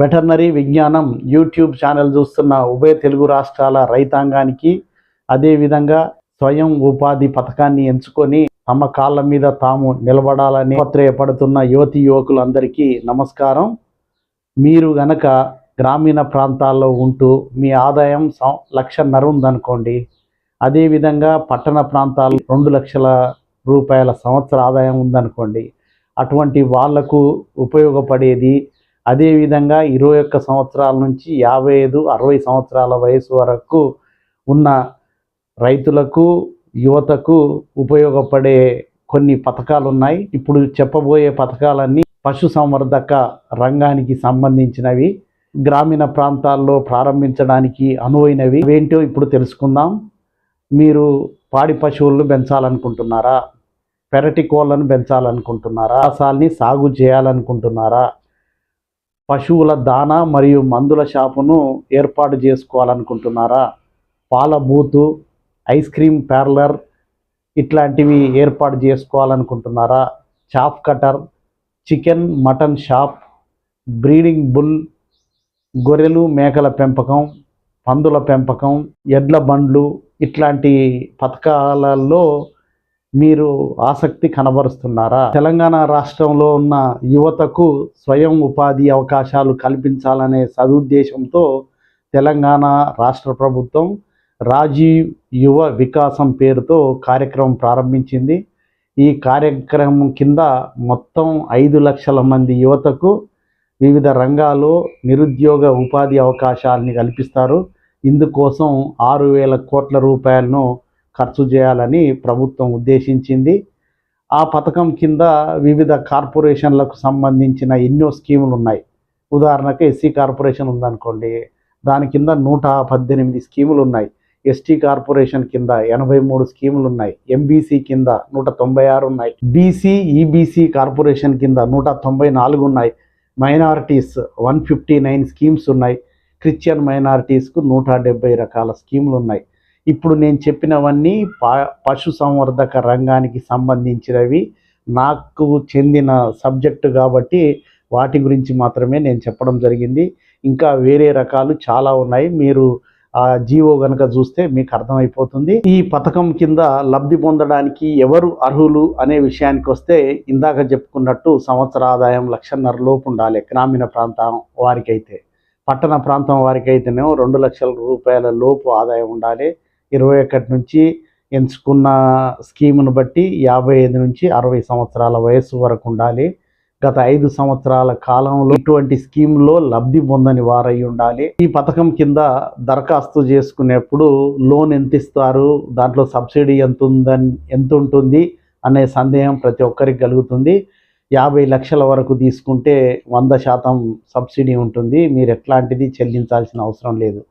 Veterinary విజ్ఞానం YouTube channel చూస్తున్న ఉభయ తెలుగు రాష్ట్రాల రైతాంగానికి అదేవిధంగా స్వయం ఉపాధి పథకాన్ని ఎంచుకొని తమ కాళ్ళ మీద తాము నిలబడాలని పత్రయపడుతున్న యువతి యువకులందరికీ నమస్కారం. మీరు గనక గ్రామీణ ప్రాంతాల్లో ఉంటూ మీ ఆదాయం సం లక్షన్నర ఉందనుకోండి అదేవిధంగా పట్టణ ప్రాంతాలు రెండు లక్షల రూపాయల సంవత్సర ఆదాయం ఉందనుకోండి అటువంటి వాళ్ళకు ఉపయోగపడేది అదేవిధంగా ఇరవై ఒక్క సంవత్సరాల నుంచి యాభై ఐదు అరవై సంవత్సరాల వయసు వరకు ఉన్న రైతులకు యువతకు ఉపయోగపడే కొన్ని పథకాలు ఉన్నాయి ఇప్పుడు చెప్పబోయే పథకాలన్నీ పశు సంవర్ధక రంగానికి సంబంధించినవి. గ్రామీణ ప్రాంతాల్లో ప్రారంభించడానికి అనువైనవి. ఏంటో ఇప్పుడు తెలుసుకుందాం. మీరు పాడి పశువులను పెంచాలనుకుంటున్నారా? పెరటి కోళ్ళను పెంచాలనుకుంటున్నారా? రసాల్ని సాగు చేయాలనుకుంటున్నారా? పశువుల దానా మరియు మందుల షాపును ఏర్పాటు చేసుకోవాలనుకుంటున్నారా? పాల బూతు ఐస్ క్రీమ్ పార్లర్ ఇట్లాంటివి ఏర్పాటు చేసుకోవాలనుకుంటున్నారా? Chop cutter chicken mutton shop breeding bull గొర్రెలు మేకల పెంపకం పందుల పెంపకం ఎడ్ల బండ్లు ఇట్లాంటి పథకాలలో మీరు ఆసక్తి కనబరుస్తున్నారా? తెలంగాణ రాష్ట్రంలో ఉన్న యువతకు స్వయం ఉపాధి అవకాశాలు కల్పించాలనే సదుద్దేశంతో తెలంగాణ రాష్ట్ర ప్రభుత్వం రాజీవ్ యువ వికాసం పేరుతో కార్యక్రమం ప్రారంభించింది. ఈ కార్యక్రమం కింద మొత్తం ఐదు లక్షల మంది యువతకు వివిధ రంగాల్లో నిరుద్యోగ ఉపాధి అవకాశాలని కల్పిస్తారు. ఇందుకోసం ఆరు వేల కోట్ల రూపాయలను ఖర్చు చేయాలని ప్రభుత్వం ఉద్దేశించింది. ఆ పథకం కింద వివిధ కార్పొరేషన్లకు సంబంధించిన ఎన్నో స్కీములు ఉన్నాయి. ఉదాహరణకు ఎస్సీ కార్పొరేషన్ ఉందనుకోండి దాని కింద నూట పద్దెనిమిది స్కీములు ఉన్నాయి. ఎస్టీ కార్పొరేషన్ కింద ఎనభై మూడు స్కీములు ఉన్నాయి. ఎంబీసీ కింద నూట తొంభై ఆరు ఉన్నాయి. బీసీ ఈబీసీ కార్పొరేషన్ కింద నూట తొంభై నాలుగు ఉన్నాయి. Minorities one fifty nine schemes ఉన్నాయి. క్రిస్టియన్ మైనారిటీస్కు నూట డెబ్బై రకాల స్కీములు ఉన్నాయి. ఇప్పుడు నేను చెప్పినవన్నీ పశు సంవర్ధక రంగానికి సంబంధించినవి. నాకు చెందిన సబ్జెక్టు కాబట్టి వాటి గురించి మాత్రమే నేను చెప్పడం జరిగింది. ఇంకా వేరే రకాలు చాలా ఉన్నాయి. మీరు ఆ జీవో గనక చూస్తే మీకు అర్థమైపోతుంది. ఈ పథకం కింద లబ్ధి పొందడానికి ఎవరు అర్హులు అనే విషయానికి వస్తే ఇందాక చెప్పుకున్నట్టు సంవత్సర ఆదాయం లక్షన్నర లోపు ఉండాలి గ్రామీణ ప్రాంతం వారికైతే. పట్టణ ప్రాంతం వారికైతేనేమో రెండు లక్షల రూపాయల లోపు ఆదాయం ఉండాలి. ఇరవై ఒకటి నుంచి ఎంచుకున్న స్కీమును బట్టి యాభై ఐదు నుంచి అరవై సంవత్సరాల వయస్సు వరకు ఉండాలి. గత ఐదు సంవత్సరాల కాలంలో ఇటువంటి స్కీమ్లో లబ్ధి పొందని వారై ఉండాలి. ఈ పథకం కింద దరఖాస్తు చేసుకునేప్పుడు లోన్ ఎంత ఇస్తారు? దాంట్లో సబ్సిడీ ఎంత ఉందని ఎంత ఉంటుంది అనే సందేహం ప్రతి ఒక్కరికి కలుగుతుంది. యాభై లక్షల వరకు తీసుకుంటే వంద శాతం సబ్సిడీ ఉంటుంది. మీరు ఎట్లాంటిది చెల్లించాల్సిన అవసరం లేదు.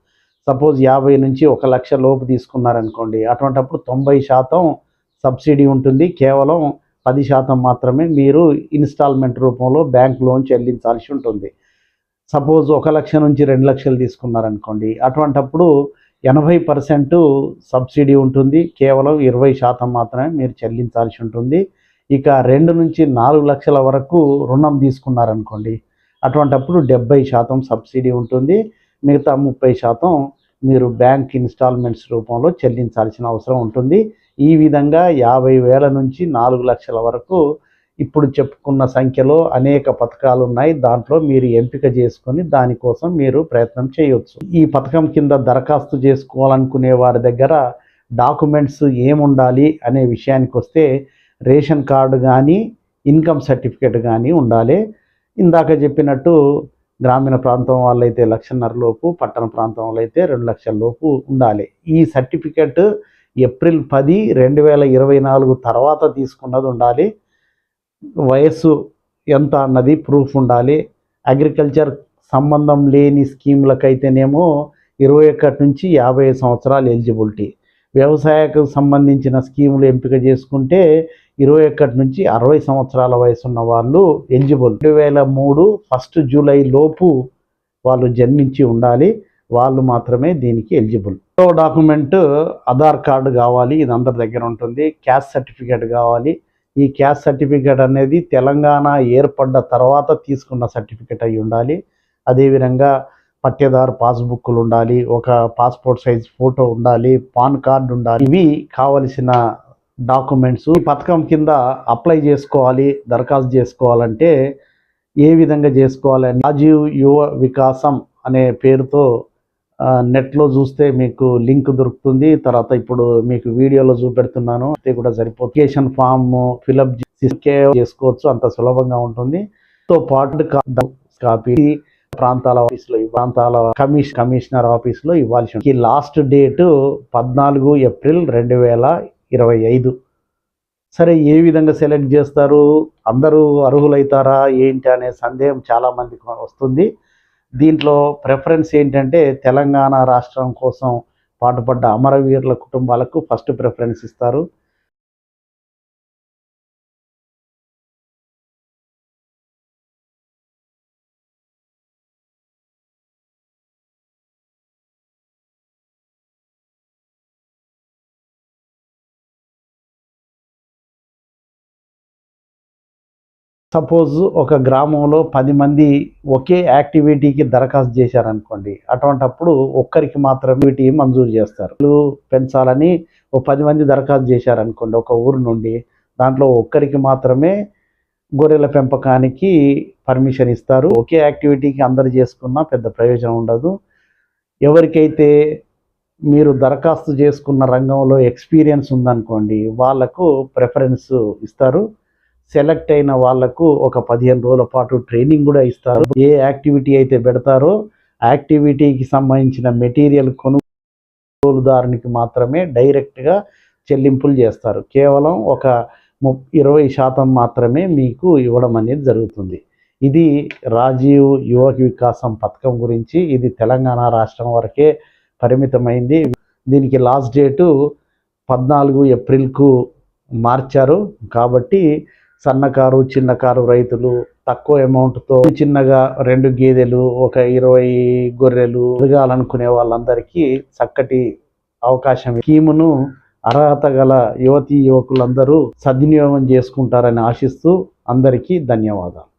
సపోజ్ యాభై నుంచి ఒక లక్ష లోపు తీసుకున్నారనుకోండి అటువంటప్పుడు తొంభై శాతం సబ్సిడీ ఉంటుంది. కేవలం పది శాతం మాత్రమే మీరు ఇన్స్టాల్మెంట్ రూపంలో బ్యాంక్ లోన్ చెల్లించాల్సి ఉంటుంది. సపోజ్ ఒక లక్ష నుంచి రెండు లక్షలు తీసుకున్నారనుకోండి అటువంటప్పుడు ఎనభై పర్సెంట్ సబ్సిడీ ఉంటుంది. కేవలం ఇరవై శాతం మాత్రమే మీరు చెల్లించాల్సి ఉంటుంది. ఇక రెండు నుంచి నాలుగు లక్షల వరకు రుణం తీసుకున్నారనుకోండి అటువంటప్పుడు డెబ్బై శాతం సబ్సిడీ ఉంటుంది. మిగతా ముప్పై శాతం మీరు బ్యాంక్ ఇన్స్టాల్మెంట్స్ రూపంలో చెల్లించాల్సిన అవసరం ఉంటుంది. ఈ విధంగా యాభై వేల నుంచి నాలుగు లక్షల వరకు ఇప్పుడు చెప్పుకున్న సంఖ్యలో అనేక పథకాలు ఉన్నాయి. దాంట్లో మీరు ఎంపిక చేసుకొని దానికోసం మీరు ప్రయత్నం చేయవచ్చు ఈ పథకం కింద దరఖాస్తు చేసుకోవాలనుకునే వారి దగ్గర డాక్యుమెంట్స్ ఏముండాలి అనే విషయానికి వస్తే రేషన్ కార్డు కానీ ఇన్కమ్ సర్టిఫికేట్ కానీ ఉండాలి. ఇందాక చెప్పినట్టు గ్రామీణ ప్రాంతం వాళ్ళైతే లక్షన్నర లోపు పట్టణ ప్రాంతం వాళ్ళైతే రెండు లక్షల లోపు ఉండాలి. ఈ సర్టిఫికెట్ ఏప్రిల్ పది రెండు వేల ఇరవై నాలుగు తర్వాత తీసుకున్నది ఉండాలి. వయస్సు ఎంత అన్నది ప్రూఫ్ ఉండాలి. అగ్రికల్చర్ సంబంధం లేని స్కీములకైతేనేమో ఇరవై ఒకటి నుంచి యాభై సంవత్సరాలు ఎలిజిబిలిటీ. వ్యవసాయకు సంబంధించిన స్కీములు ఎంపిక చేసుకుంటే ఇరవై ఒకటి నుంచి అరవై సంవత్సరాల వయసు ఉన్న వాళ్ళు ఎలిజిబుల్. రెండు వేల మూడు ఫస్ట్ జూలై లోపు వాళ్ళు జన్మించి ఉండాలి. వాళ్ళు మాత్రమే దీనికి ఎలిజిబుల్. డాక్యుమెంట్ ఆధార్ కార్డు కావాలి. ఇది అందరి దగ్గర ఉంటుంది. క్యాస్ట్ సర్టిఫికేట్ కావాలి. ఈ క్యాస్ట్ సర్టిఫికేట్ అనేది తెలంగాణ ఏర్పడ్డ తర్వాత తీసుకున్న సర్టిఫికేట్ అయి ఉండాలి. అదేవిధంగా పట్టేదారు పాస్బుక్లు ఉండాలి ఒక పాస్పోర్ట్ సైజ్ ఫోటో ఉండాలి పాన్ కార్డు ఉండాలి. ఇవి కావలసిన డాక్యుమెంట్స్. ఈ పథకం కింద అప్లై చేసుకోవాలి దరఖాస్తు చేసుకోవాలంటే ఏ విధంగా చేసుకోవాలంటే రాజీవ్ యువ వికాసం అనే పేరుతో నెట్లో చూస్తే మీకు లింక్ దొరుకుతుంది. తర్వాత ఇప్పుడు మీకు వీడియోలో చూపెడుతున్నాను. అయితే కూడా సరిపోతుంది. అప్లికేషన్ ఫామ్ ఫిలప్ చేసుకోవచ్చు. అంత సులభంగా ఉంటుంది. తో పాటు కాపీ ప్రాంతాల ఆఫీసులో ప్రాంతాల కమిషన్ కమిషనర్ ఆఫీసులో ఇవ్వాల్సి ఉంది ఈ లాస్ట్ డేటు పద్నాలుగు ఏప్రిల్ రెండు వేల ఇరవై ఐదు. సరే ఏ విధంగా సెలెక్ట్ చేస్తారు? అందరూ అర్హులైతారా? ఏంటి అనే సందేహం చాలామందికి వస్తుంది. దీంట్లో ప్రిఫరెన్స్ ఏంటంటే తెలంగాణ రాష్ట్రం కోసం పాటుపడ్డ అమరవీరుల కుటుంబాలకు ఫస్ట్ ప్రిఫరెన్స్ ఇస్తారు. సపోజ్ ఒక గ్రామంలో పది మంది ఒకే యాక్టివిటీకి దరఖాస్తు చేశారనుకోండి అటువంటప్పుడు ఒక్కరికి మాత్రమే వీటి మంజూరు చేస్తారు. వీళ్ళు పెంచాలని ఓ పది మంది దరఖాస్తు చేశారనుకోండి ఒక ఊరు నుండి దాంట్లో ఒక్కరికి మాత్రమే గొర్రెల పెంపకానికి పర్మిషన్ ఇస్తారు. ఒకే యాక్టివిటీకి అందరు చేసుకున్నా పెద్ద ప్రయోజనం ఉండదు. ఎవరికైతే మీరు దరఖాస్తు చేసుకున్న రంగంలో ఎక్స్పీరియన్స్ ఉందనుకోండి వాళ్ళకు ప్రిఫరెన్స్ ఇస్తారు. సెలెక్ట్ అయిన వాళ్ళకు ఒక పదిహేను రోజుల పాటు ట్రైనింగ్ కూడా ఇస్తారు. ఏ యాక్టివిటీ అయితే పెడతారో యాక్టివిటీకి సంబంధించిన మెటీరియల్ కొనుగోలుదారునికి మాత్రమే డైరెక్ట్గా చెల్లింపులు చేస్తారు. కేవలం ఒక ము ఇరవై శాతం మాత్రమే మీకు ఇవ్వడం అనేది జరుగుతుంది. ఇది రాజీవ్ యువ వికాసం పథకం గురించి ఇది తెలంగాణ రాష్ట్రం వరకే పరిమితమైంది. దీనికి లాస్ట్ డేటు పద్నాలుగు ఏప్రిల్కు మార్చారు. కాబట్టి సన్నకారు చిన్న కారు రైతులు తక్కువ అమౌంట్తో చిన్నగా రెండు గేదెలు ఒక ఇరవై గొర్రెలు ఎదగాలనుకునే వాళ్ళందరికీ చక్కటి అవకాశం. స్కీమును అర్హత గల యువతీ యువకులందరూ సద్వినియోగం చేసుకుంటారని ఆశిస్తూ అందరికీ ధన్యవాదాలు.